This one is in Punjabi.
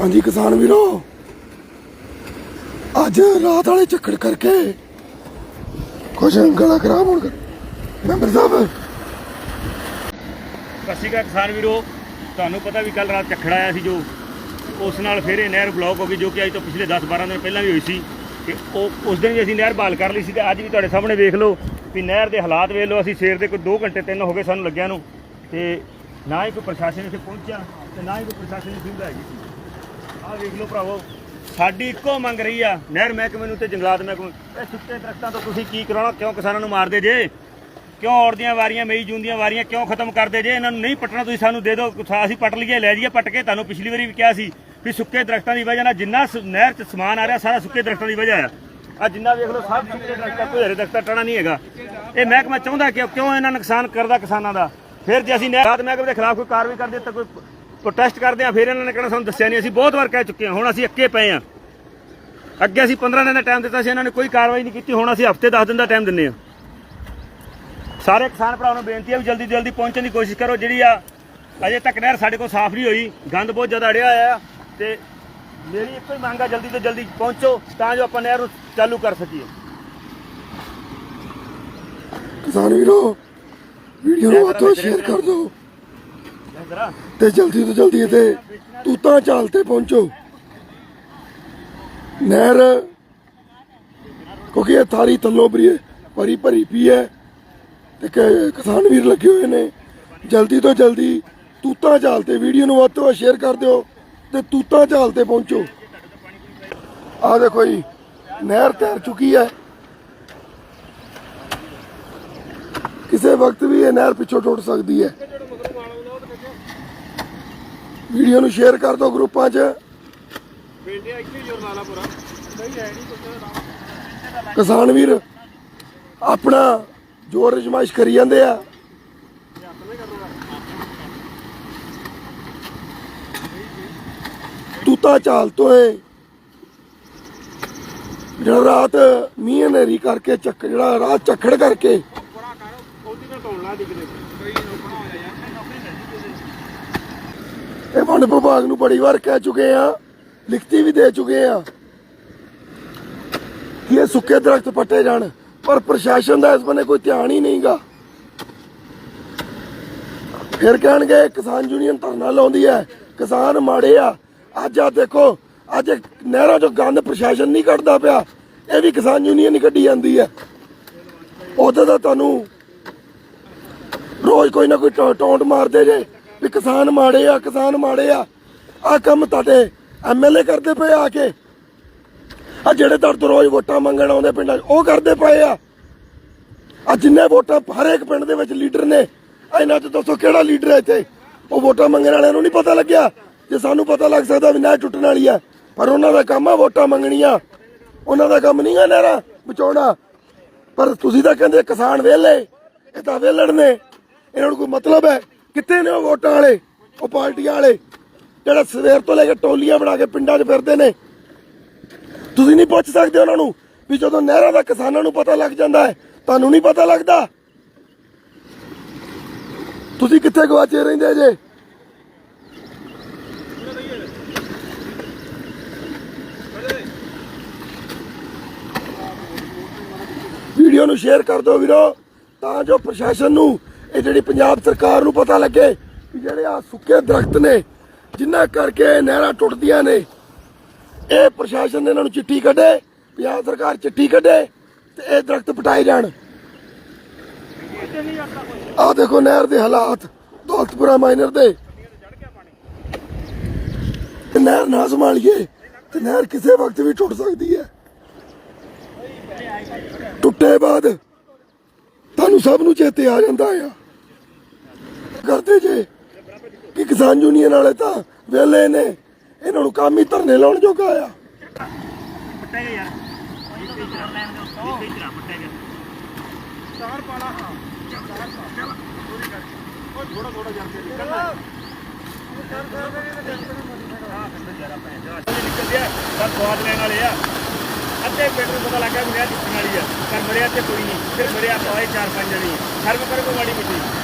ਹਾਂਜੀ ਕਿਸਾਨ ਵੀਰੋ, ਅੱਜ ਰਾਤ ਵਾਲੇ ਚੱਕਰ ਕਰਕੇ ਕੁਛ ਗਲਾ ਖਰਾਬ ਹੋਣ ਕਰ ਮੈਂਬਰ ਸਾਹਿਬ। ਸਤਿ ਸ਼੍ਰੀ ਅਕਾਲ ਕਿਸਾਨ ਵੀਰੋ, ਤੁਹਾਨੂੰ ਪਤਾ ਵੀ ਕੱਲ ਰਾਤ ਝੱਖੜ ਆਇਆ ਸੀ ਜੋ, ਉਸ ਨਾਲ ਫਿਰ ਇਹ ਨਹਿਰ ਬਲੌਕ ਹੋ ਗਈ ਜੋ ਕਿ ਅੱਜ ਤੋਂ ਪਿਛਲੇ 10-12 ਦਿਨ ਪਹਿਲਾਂ ਵੀ ਹੋਈ ਸੀ। ਤੇ ਉਹ, ਉਸ ਦਿਨ ਵੀ ਅਸੀਂ ਨਹਿਰ ਬਹਾਲ ਕਰ ਲਈ ਸੀ ਤੇ ਅੱਜ ਵੀ ਤੁਹਾਡੇ ਸਾਹਮਣੇ ਵੇਖ ਲਓ ਵੀ ਨਹਿਰ ਦੇ ਹਾਲਾਤ ਵੇਖ ਲਓ, ਅਸੀਂ ਸਵੇਰ ਦੇ ਕੋਈ 2 ਘੰਟੇ 3 ਹੋ ਗਏ ਸਾਨੂੰ ਲੱਗਿਆ ਨੂੰ। ਤੇ ਨਾ ਹੀ ਕੋਈ ਪ੍ਰਸ਼ਾਸਨ ਇੱਥੇ ਪਹੁੰਚਿਆ ਤੇ ਨਾ ਹੀ ਕੋਈ ਪ੍ਰਸ਼ਾਸਨ ਦੀ ਸੁਵਿਧਾ ਹੈਗੀ ਸੀ। ਆਹ ਵੇਖ ਲਓ ਭਰਾਵੋ, ਸਾਡੀ ਇੱਕੋ ਮੰਗ ਰਹੀ ਆ, ਨਹਿਰ ਮਹਿਕਮੇ ਨੂੰ ਤੇ ਜੰਗਲਾਤ ਮਹਿਕਮੇ ਨੂੰ। ਇਹ ਸੁੱਕੇ ਦਰਖਤਾਂ ਤੋਂ ਤੁਸੀਂ ਕੀ ਕਰਾਉਣਾ? ਕਿਉਂ ਕਿਸਾਨਾਂ ਨੂੰ ਮਾਰਦੇ ਜੇ? ਕਿਉਂ ਔੜ ਦੀਆਂ ਵਾਰੀਆਂ, ਮਈ ਜੂਨ ਦੀਆਂ ਵਾਰੀਆਂ, ਕਿਉਂ ਖਤਮ ਕਰਦੇ ਜੇ? ਇਹਨਾਂ ਨੂੰ ਨਹੀਂ ਪੱਟਣਾ, ਤੁਸੀਂ ਸਾਨੂੰ ਦੇ ਦਿਓ। ਕੁਛ ਅਸੀਂ ਪੱਟ ਲਈਏ, ਲੈ ਜਾਈਏ ਪੱਟ ਕੇ। ਤੁਹਾਨੂੰ ਪਿਛਲੀ ਵਾਰੀ ਵੀ ਕਿਹਾ ਸੀ ਵੀ ਸੁੱਕੇ ਦਰਖਤਾਂ ਦੀ ਵਜ੍ਹਾ ਨਾਲ ਜਿੰਨਾ ਸ- ਨਹਿਰ 'ਚ ਸਮਾਨ ਆ ਰਿਹਾ, ਸਾਰਾ ਸੁੱਕੇ ਦਰਖਤਾਂ ਦੀ ਵਜ੍ਹਾ ਆ। ਆ ਜਿੰਨਾ ਵੇਖ ਲਓ, ਸਭ ਸੁੱਕੇ ਦਰਖਤਾਂ, ਕੋਈ ਹਰੇ ਦਰਖਤਾਂ ਟਣਾ ਨਹੀਂ ਹੈਗਾ। ਇਹ ਮਹਿਕਮਾ ਚਾਹੁੰਦਾ ਕਿ ਕਿਉਂ ਇਹਨਾਂ ਨੁਕਸਾਨ ਕਰਦਾ ਕਿਸਾਨਾਂ ਦਾ? ਫਿਰ ਜੇ ਅਸੀਂ ਨਹਿਰ ਮਹਿਕਮੇ ਦੇ ਖਿਲਾਫ ਕੋਈ ਕਾਰਵਾਈ ਕਰਦੇ ਤਾਂ ਕੋਈ ਪ੍ਰੋਟੈਸਟ ਕਰਦੇ ਆ ਫਿਰ ਇਹਨਾਂ ਨੇ ਕਹਿਣਾ ਸਾਨੂੰ ਦੱਸਿਆ ਨਹੀਂ ਅਸੀਂ ਬਹੁਤ ਵਾਰ ਕਹਿ ਚੁੱਕੇ ਹਾਂ ਹੁਣ ਅਸੀਂ ਅੱਕੇ ਪਏ ਆ ਅੱਗੇ ਅਸੀਂ 15 ਦਿਨ ਦਾ ਟਾਈਮ ਦਿੱਤਾ ਸੀ ਇਹਨਾਂ ਨੇ ਕੋਈ ਕਾਰਵਾਈ ਨਹੀਂ ਕੀਤੀ ਹੁਣ ਅਸੀਂ ਹਫ਼ਤੇ 10 ਦਿਨ ਦਾ ਟਾਈਮ ਦਿੰਨੇ ਆ ਸਾਰੇ ਕਿਸਾਨ ਭਰਾਵਾਂ ਨੂੰ ਬੇਨਤੀ ਹੈ ਵੀ ਜਲਦੀ ਜਲਦੀ ਪਹੁੰਚਣ ਦੀ ਕੋਸ਼ਿਸ਼ ਕਰੋ ਜਿਹੜੀ ਆ ਅਜੇ ਤੱਕ ਨਹਿਰ ਸਾਡੇ ਕੋਲ ਸਾਫ਼ ਨਹੀਂ ਹੋਈ ਗੰਦ ਬਹੁਤ ਜ਼ਿਆਦਾ ਅੜਿਆ ਹੋਇਆ ਆ ਤੇ ਮੇਰੀ ਇੱਕੋ ਹੀ ਮੰਗ ਆ ਜਲਦੀ ਤੋਂ ਜਲਦੀ ਪਹੁੰਚੋ ਤਾਂ ਜੋ ਆਪਾਂ ਨਹਿਰ ਨੂੰ ਚਾਲੂ ਕਰ ਸਕੀਏ। ਕਿਸਾਨ ਵੀਰੋ ਵੀਡੀਓ ਨੂੰ ਵੱਧ ਤੋਂ ਸ਼ੇਅਰ ਕਰ ਦਿਓ। ਤੇ ਜਲਦੀ ਤੋਂ ਜਲਦੀ ਤੇ ਤੂਤਾਂ ਚਾਲ ਤੇ ਪਹੁੰਚੋ। ਨਹਿਰ, ਕਿਉਂਕਿ ਇਹ ਥਾਰੀ ਥੱਲੋਂ ਭਰੀ ਭਰੀ ਭਰੀ ਪਈ ਹੈ ਤੇ ਕਿਸਾਨ ਵੀਰ ਲੱਗੇ ਹੋਏ ਨੇ। ਜਲਦੀ ਤੋਂ ਜਲਦੀ ਤੂਤਾਂ ਚਾਲ ਤੇ ਵੀਡੀਓ ਨੂੰ ਵੱਧ ਤੋਂ ਵੱਧ ਸ਼ੇਅਰ ਕਰ ਦਿਓ ਤੇ ਤੂਤਾਂ ਚਾਲ ਤੇ ਪਹੁੰਚੋ। ਆ ਦੇਖੋ ਜੀ, ਨਹਿਰ ਤੈਰ ਚੁੱਕੀ ਹੈ। ਕਿਸੇ ਵਕਤ ਵੀ ਇਹ ਨਹਿਰ ਪਿੱਛੋਂ ਟੁੱਟ ਸਕਦੀ ਹੈ। ਵੀਡੀਓ ਨੂੰ ਸ਼ੇਅਰ ਕਰ ਦਿਓ ਗਰੁੱਪਾਂ 'ਚ। ਕਿਸਾਨ ਵੀਰ ਆਪਣਾ ਜੋਰ ਅਜਮਾਇਸ਼ ਕਰੀ ਜਾਂਦੇ ਆ। ਤੂਤਾ ਚਾਲ ਤੋਂ ਏ। ਜਿਹੜਾ ਰਾਤ ਮੀਂਹ ਹਨੇਰੀ ਕਰਕੇ ਚੱਕ ਜਿਹੜਾ ਰਾਤ ਝੱਖੜ ਕਰਕੇ। ਇਹ ਵਣ ਵਿਭਾਗ ਨੂੰ ਬੜੀ ਵਾਰ ਕਹਿ ਚੁੱਕੇ ਆ ਲਿਖਤੀ ਵੀ ਦੇ ਚੁੱਕੇ ਆ ਕਿ ਇਹ ਸੁੱਕੇ ਦਰਖਤ ਪੱਟੇ ਜਾਣ, ਪਰ ਪ੍ਰਸ਼ਾਸਨ ਦਾ ਇਸ ਬੰਨੇ ਕੋਈ ਧਿਆਨ ਹੀ ਨਹੀਂਗਾ। ਫਿਰ ਕਹਿਣਗੇ, ਕਿਸਾਨ ਯੂਨੀਅਨ ਧਰਨਾ ਲਾਉਂਦੀ ਹੈ, ਕਿਸਾਨ ਮਾੜੇ ਆ। ਅੱਜ ਆ ਦੇਖੋ, ਅੱਜ ਨਹਿਰਾਂ ਚੋਂ ਗੰਦ ਪ੍ਰਸ਼ਾਸਨ ਨਹੀਂ ਕੱਢਦਾ ਪਿਆ, ਇਹ ਵੀ ਕਿਸਾਨ ਯੂਨੀਅਨ ਹੀ ਕੱਢੀ ਜਾਂਦੀ ਹੈ। ਉਹਦੇ ਦਾ ਤੁਹਾਨੂੰ ਰੋਜ਼ ਕੋਈ ਨਾ ਕੋਈ ਟੌ- ਟੌਂਟ ਮਾਰਦੇ ਜੇ। ਵੀ ਕਿਸਾਨ ਮਾੜੇ ਆ, ਕਿਸਾਨ ਮਾੜੇ ਆ। ਆ ਕੰਮ ਤੁਹਾਡੇ ਐਮਐਲਏ ਕਰਦੇ ਪਏ ਆ ਕੇ। ਆ ਜਿਹੜੇ ਤੁਹਾਡੇ ਤੋਂ ਰੋਜ਼ ਵੋਟਾਂ ਮੰਗਣ ਆਉਂਦੇ ਪਿੰਡਾਂ 'ਚ, ਉਹ ਕਰਦੇ ਪਏ ਆ। ਆ ਜਿੰਨੇ ਵੋਟਾਂ ਹਰੇਕ ਪਿੰਡ ਦੇ ਵਿੱਚ ਲੀਡਰ ਨੇ ਇਹਨਾਂ 'ਚ ਦੱਸੋ ਕਿਹੜਾ ਲੀਡਰ ਹੈ ਇੱਥੇ? ਉਹ ਵੋਟਾਂ ਮੰਗਣ ਵਾਲਿਆਂ ਨੂੰ ਨਹੀਂ ਪਤਾ ਲੱਗਿਆ। ਜੇ ਸਾਨੂੰ ਪਤਾ ਲੱਗ ਸਕਦਾ ਵੀ ਨਹਿਰ ਟੁੱਟਣ ਵਾਲੀ ਆ ਪਰ ਉਹਨਾਂ ਦਾ ਕੰਮ ਆ ਵੋਟਾਂ ਮੰਗਣੀਆਂ। ਉਹਨਾਂ ਦਾ ਕੰਮ ਨਹੀਂ ਆ ਨਹਿਰਾਂ ਬਚਾਉਣਾ। ਪਰ ਤੁਸੀਂ ਤਾਂ ਕਹਿੰਦੇ ਕਿਸਾਨ ਵਿਹਲੇ, ਇਹ ਤਾਂ ਵਿਹਲੜ ਨੇ। ਇਹਨਾਂ ਨੂੰ ਕੋਈ ਮਤਲਬ ਹੈ? ਕਿੱਥੇ ਨੇ ਉਹ ਵੋਟਾਂ ਵਾਲੇ? ਉਹ ਪਾਰਟੀਆਂ ਵਾਲੇ ਜਿਹੜਾ ਸਵੇਰ ਤੋਂ ਲੈ ਕੇ ਟੋਲੀਆਂ ਬਣਾ ਕੇ ਪਿੰਡਾਂ 'ਚ ਫਿਰਦੇ ਨੇ। ਤੁਸੀਂ ਨਹੀਂ ਪੁੱਛ ਸਕਦੇ ਉਹਨਾਂ ਨੂੰ ਵੀ ਜਦੋਂ ਨਹਿਰਾਂ ਦਾ ਕਿਸਾਨਾਂ ਨੂੰ ਪਤਾ ਲੱਗ ਜਾਂਦਾ ਹੈ, ਤੁਹਾਨੂੰ ਨਹੀਂ ਪਤਾ ਲੱਗਦਾ? ਤੁਸੀਂ ਕਿੱਥੇ ਗਵਾਚੇ ਰਹਿੰਦੇ ਜੇ? ਵੀਡੀਓ ਨੂੰ ਸ਼ੇਅਰ ਕਰ ਦਿਓ ਵੀਰੋ, ਤਾਂ ਜੋ ਪ੍ਰਸ਼ਾਸਨ ਨੂੰ ਇਹ ਜਿਹੜੀ ਪੰਜਾਬ ਸਰਕਾਰ ਨੂੰ ਪਤਾ ਲੱਗੇ ਵੀ ਜਿਹੜੇ ਆ ਸੁੱਕੇ ਦਰਖਤ ਨੇ ਜਿਨ੍ਹਾਂ ਕਰਕੇ ਇਹ ਨਹਿਰਾਂ ਟੁੱਟਦੀਆਂ ਨੇ, ਇਹ ਪ੍ਰਸ਼ਾਸਨ ਇਹਨਾਂ ਨੂੰ ਚਿੱਠੀ ਕੱਢੇ, ਪੰਜਾਬ ਸਰਕਾਰ ਚਿੱਠੀ ਕੱਢੇ ਤੇ ਇਹ ਦਰਖਤ ਪਟਾਏ ਜਾਣ। ਆ ਦੇਖੋ ਨਹਿਰ ਦੇ ਹਾਲਾਤ, ਦੌਲਤਪੁਰਾ ਮਾਈਨਰ ਦੇ। ਨਹਿਰ ਨਾ ਸੰਭਾਲੀਏ ਤੇ ਨਹਿਰ ਕਿਸੇ ਵਕਤ ਵੀ ਟੁੱਟ ਸਕਦੀ ਹੈ। ਟੁੱਟੇ ਬਾਅਦ ਤੁਹਾਨੂੰ ਸਭ ਨੂੰ ਚੇਤੇ ਆ ਜਾਂਦਾ ਆ। ਕਰਦੇ ਜੇ। ਕਿ ਕਿਸਾਨ ਯੂਨੀਅਨ ਵਾਲੇ ਤਾਂ ਵੇਲੇ ਨੇ। ਇਹਨਾਂ ਨੂੰ ਕੰਮ ਹੀ ਧਰਨੇ ਲਾਉਣ ਜੋਗਾ ਆ। ਪੱਟਿਆ ਲੈਣ ਵਾਲੇ ਆ ਅੱਧੇ ਪਿੰਡ ਨੂੰ ਪਤਾ ਲੱਗਾ ਮੇਰਾ ਜਿੱਤਣ ਵਾਲੀ ਆ। ਪਰ ਮਰਿਆ ਤੇ ਕੋਈ ਨਹੀਂ। ਫਿਰ ਮਰਿਆ ਪਾਏ ਚਾਰ ਪੰਜ ਜਣੀ। ਸ਼ਰਮ ਕਰੋ, ਕੋਈ ਮਾੜੀ ਮਿੱਟੀ।